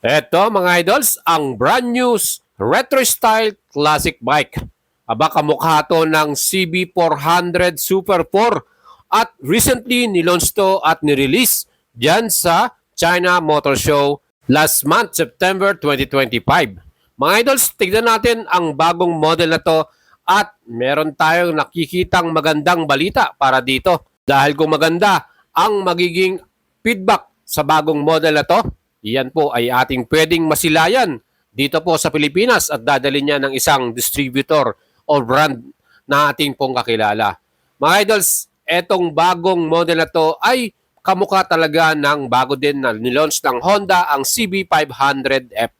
Eto mga idols, ang brand new retro style classic bike. Aba kamukha to ng CB400 Super 4 at recently nilaunch to at nirelease dyan sa China Motor Show last month, September 2025. Mga idols, tignan natin ang bagong model na to at meron tayong nakikitang magandang balita para dito. Dahil kung maganda ang magiging feedback sa bagong model na to, Iyan po ay ating pwedeng masilayan dito po sa Pilipinas at dadalhin niya ng isang distributor o brand na ating pong kakilala. Mga idols, etong bagong model na to ay kamukha talaga ng bago din na nilaunch ng Honda ang CB500F.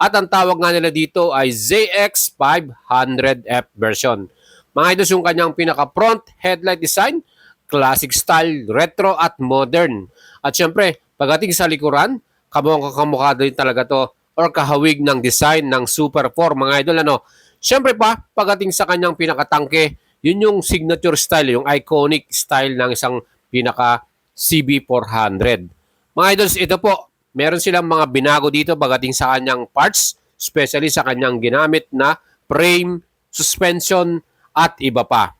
At ang tawag nga nila dito ay ZX500F version. Mga idols yung kanyang pinaka front headlight design, classic style, retro at modern. At syempre, pagdating sa likuran, kamukha kamukha din talaga to or kahawig ng design ng Super 4 mga idol ano. Siyempre pa, pagdating sa kanyang pinakatangke, yun yung signature style, yung iconic style ng isang pinaka CB400. Mga idols, ito po, meron silang mga binago dito pagdating sa kanyang parts, especially sa kanyang ginamit na frame, suspension, at iba pa.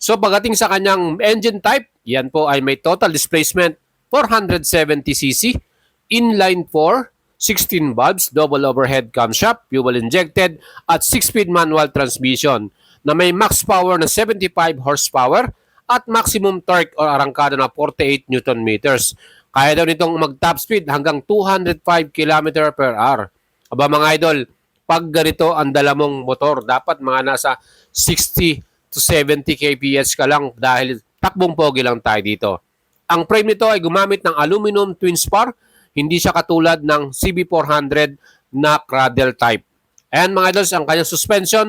So pagdating sa kanyang engine type, yan po ay may total displacement 470cc, inline 4, 16 valves, double overhead camshaft, fuel injected, at 6-speed manual transmission na may max power na 75 horsepower at maximum torque o arangkada na 48 Newton meters. Kaya daw nitong mag-top speed hanggang 205 km per hour. Aba mga idol, pag ganito ang dala motor, dapat mga nasa 60 to 70 kps ka lang dahil takbong pogi lang tayo dito. Ang frame nito ay gumamit ng aluminum twin spar hindi siya katulad ng CB400 na cradle type. And mga idols, ang kanyang suspension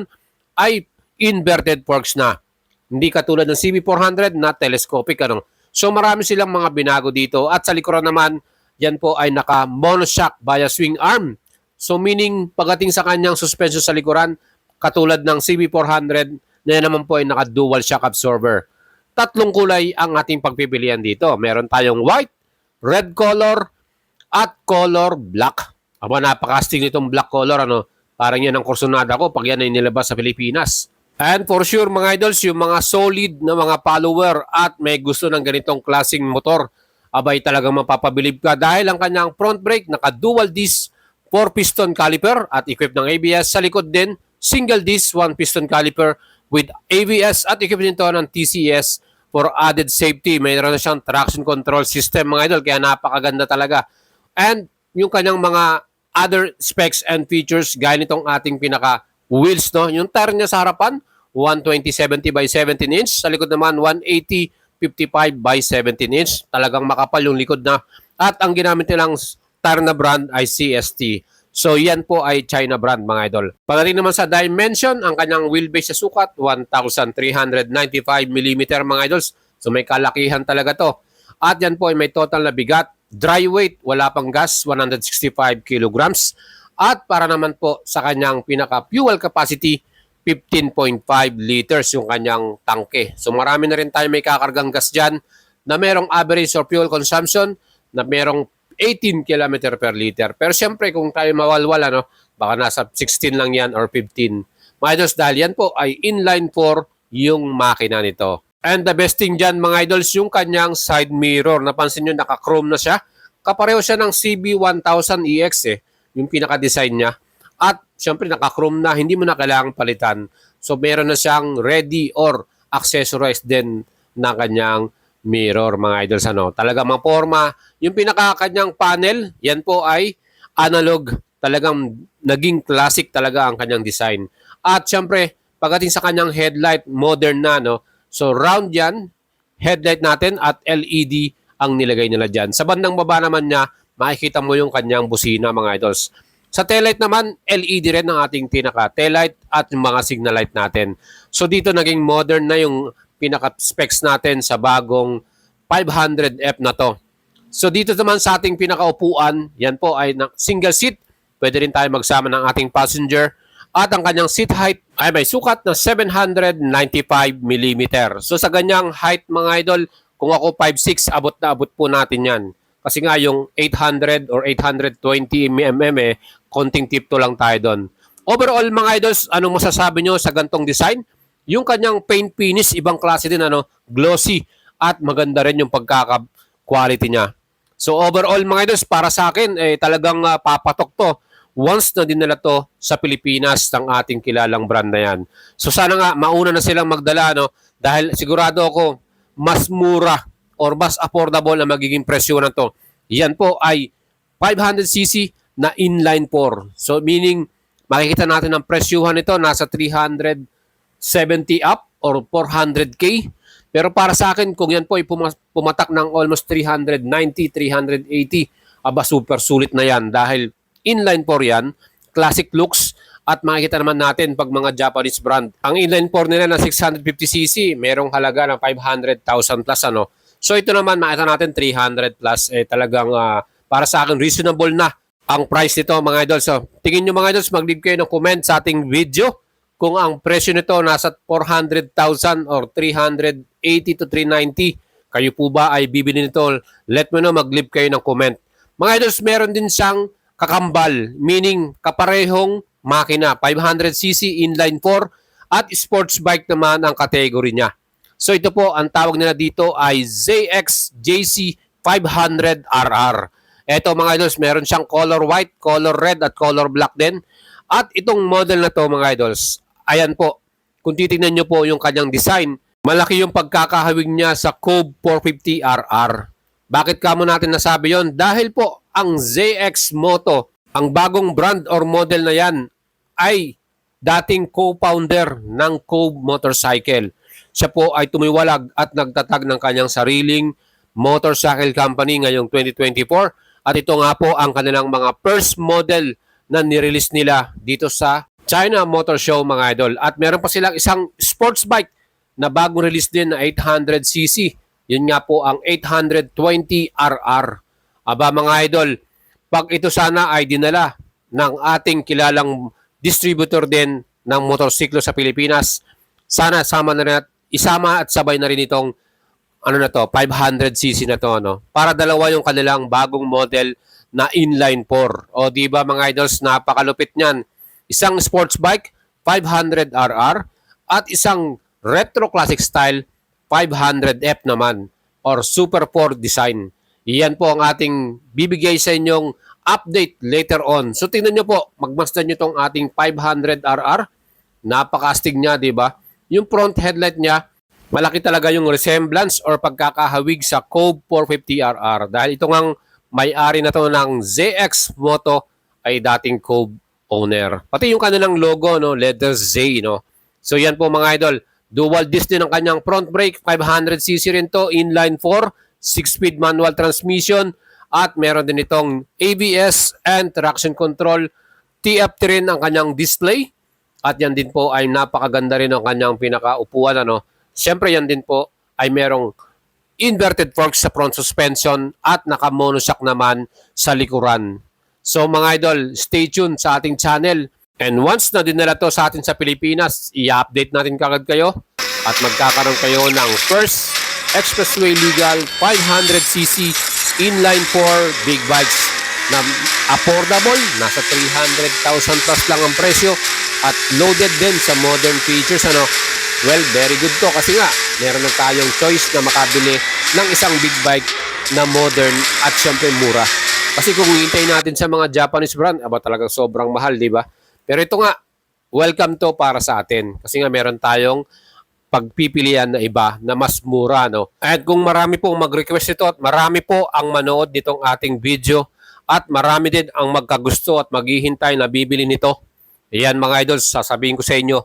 ay inverted forks na. Hindi katulad ng CB400 na telescopic. Ano? So marami silang mga binago dito. At sa likuran naman, yan po ay naka monoshock via swing arm. So meaning, pagdating sa kanyang suspension sa likuran, katulad ng CB400, na yan naman po ay naka dual shock absorber. Tatlong kulay ang ating pagpipilian dito. Meron tayong white, red color, at color black. Aba, napakastig nitong black color. Ano? Parang yan ang kursunada ko pag yan ay nilabas sa Pilipinas. And for sure mga idols, yung mga solid na mga follower at may gusto ng ganitong klaseng motor, abay talagang mapapabilib ka dahil ang kanyang front brake naka dual disc 4 piston caliper at equipped ng ABS. Sa likod din, single disc 1 piston caliper with ABS at equipped nito ng TCS for added safety. Mayroon na siyang traction control system mga idol kaya napakaganda talaga. And yung kanyang mga other specs and features gaya nitong ating pinaka wheels no. Yung tire niya sa harapan 120-70 by 17 inch, sa likod naman 180-55 by 17 inch. Talagang makapal yung likod na. At ang ginamit nilang tire na brand ay CST. So yan po ay China brand mga idol. Pagdating naman sa dimension, ang kanyang wheelbase sa sukat 1,395 mm mga idols. So may kalakihan talaga to. At yan po ay may total na bigat Dry weight, wala pang gas, 165 kilograms. At para naman po sa kanyang pinaka-fuel capacity, 15.5 liters yung kanyang tangke. So marami na rin tayo may kakargang gas dyan na merong average or fuel consumption na merong 18 km per liter. Pero siyempre kung tayo mawalwala, no, baka nasa 16 lang yan or 15. Mga dahil yan po ay inline 4 yung makina nito. And the best thing dyan mga idols, yung kanyang side mirror. Napansin nyo, naka-chrome na siya. Kapareho siya ng CB1000EX eh, yung pinaka-design niya. At syempre naka-chrome na, hindi mo na kailangang palitan. So meron na siyang ready or accessorized din na kanyang mirror mga idols. Ano. Talaga mga forma. Yung pinaka-kanyang panel, yan po ay analog. Talagang naging classic talaga ang kanyang design. At syempre, pagdating sa kanyang headlight, modern na, no? So round yan, headlight natin at LED ang nilagay nila dyan. Sa bandang baba naman niya, makikita mo yung kanyang busina mga idols. Sa taillight naman, LED rin ang ating pinaka taillight at yung mga signal light natin. So dito naging modern na yung pinaka specs natin sa bagong 500F na to. So dito naman sa ating pinakaupuan, yan po ay single seat. Pwede rin tayo magsama ng ating passenger at ang kanyang seat height ay may sukat na 795 mm. So sa ganyang height mga idol, kung ako 5'6", abot na abot po natin yan. Kasi nga yung 800 or 820 mm eh, konting tip to lang tayo doon. Overall mga idols, anong masasabi nyo sa gantong design? Yung kanyang paint finish, ibang klase din, ano, glossy at maganda rin yung pagkaka-quality niya. So overall mga idols, para sa akin, eh, talagang ah, papatok to once na dinala to sa Pilipinas ng ating kilalang brand na yan. So sana nga, mauna na silang magdala, no? Dahil sigurado ako, mas mura or mas affordable na magiging presyo na to. Yan po ay 500cc na inline 4. So meaning, makikita natin ang presyuhan nito nasa 370 up or 400k. Pero para sa akin, kung yan po ay puma- pumatak ng almost 390, 380, aba super sulit na yan dahil inline 4 yan, classic looks, at makikita naman natin pag mga Japanese brand. Ang inline 4 nila na 650cc, merong halaga ng 500,000 plus ano. So ito naman makita natin 300 plus eh talagang ah, para sa akin reasonable na ang price nito mga idol. So tingin nyo mga idols, mag-leave kayo ng comment sa ating video kung ang presyo nito nasa 400,000 or 380 to 390. Kayo po ba ay bibili nito? Let me know, mag-leave kayo ng comment. Mga idols, meron din siyang kakambal, meaning kaparehong makina, 500cc inline 4 at sports bike naman ang category niya. So ito po, ang tawag nila dito ay ZX JC 500RR. Ito mga idols, meron siyang color white, color red at color black din. At itong model na to mga idols, ayan po, kung titingnan nyo po yung kanyang design, malaki yung pagkakahawig niya sa Cove 450RR. Bakit kamo natin nasabi yon? Dahil po, ang ZX Moto, ang bagong brand or model na yan, ay dating co-founder ng Cove Motorcycle. Siya po ay tumiwalag at nagtatag ng kanyang sariling motorcycle company ngayong 2024. At ito nga po ang kanilang mga first model na nirelease nila dito sa China Motor Show mga idol. At meron pa silang isang sports bike na bagong release din na 800cc. Yun nga po ang 820RR. Aba mga idol, pag ito sana ay dinala ng ating kilalang distributor din ng motorsiklo sa Pilipinas, sana sama na rin at isama at sabay na rin itong ano na to, 500cc na to ano. Para dalawa yung kanilang bagong model na inline 4. O di ba mga idols, napakalupit niyan. Isang sports bike 500RR at isang retro classic style 500F naman or Super 4 design. Iyan po ang ating bibigay sa inyong update later on. So tingnan nyo po, magmasdan nyo tong ating 500RR. Napakastig niya, di ba? Yung front headlight niya, malaki talaga yung resemblance or pagkakahawig sa Cove 450RR. Dahil ito ngang may-ari na to ng ZX Moto ay dating Cove owner. Pati yung kanilang logo, no, letter Z, no. So yan po mga idol, dual disc din ang kanyang front brake, 500cc rin to, inline 4, 6-speed manual transmission, at meron din itong ABS and traction control. TFT rin ang kanyang display. At yan din po ay napakaganda rin ang kanyang pinakaupuan. Ano? Siyempre yan din po ay merong inverted forks sa front suspension at naka-monoshock naman sa likuran. So mga idol, stay tuned sa ating channel. And once na dinala to sa atin sa Pilipinas, i-update natin kagad kayo at magkakaroon kayo ng first expressway legal 500cc inline 4 big bikes na affordable, nasa 300,000 plus lang ang presyo at loaded din sa modern features ano. Well, very good to kasi nga meron na tayong choice na makabili ng isang big bike na modern at syempre mura. Kasi kung hintayin natin sa mga Japanese brand, aba talagang sobrang mahal, di ba? Pero ito nga, welcome to para sa atin. Kasi nga meron tayong pagpipilian na iba na mas mura. No? At kung marami pong mag-request ito at marami po ang manood nitong ating video at marami din ang magkagusto at maghihintay na bibili nito. Ayan mga idols, sasabihin ko sa inyo,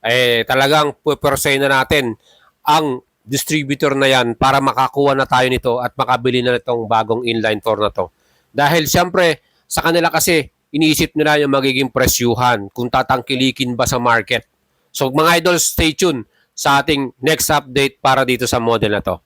eh talagang pupersayin na natin ang distributor na yan para makakuha na tayo nito at makabili na itong bagong inline 4 na to. Dahil siyempre, sa kanila kasi, iniisip nila yung magiging presyuhan kung tatangkilikin ba sa market. So mga idols, stay tuned sa ating next update para dito sa model na to.